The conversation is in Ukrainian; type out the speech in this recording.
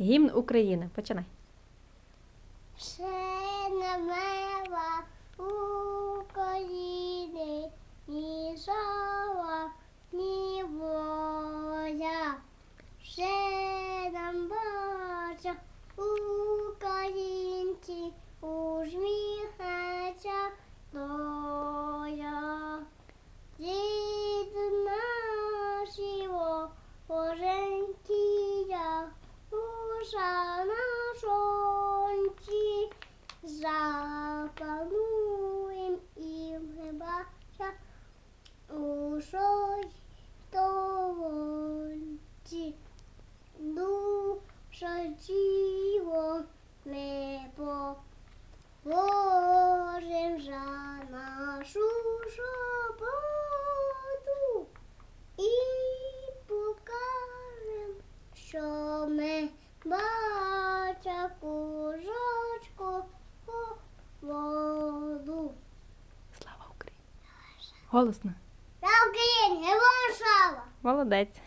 Гімн України. Починай. Ще не мева України, ні жава, ні воля. Ще нам бача українці, усміхається доля. Душа на сонці, запануєм і ми бача у столиці. Голосно. Я Україні, Варшава! Молодець.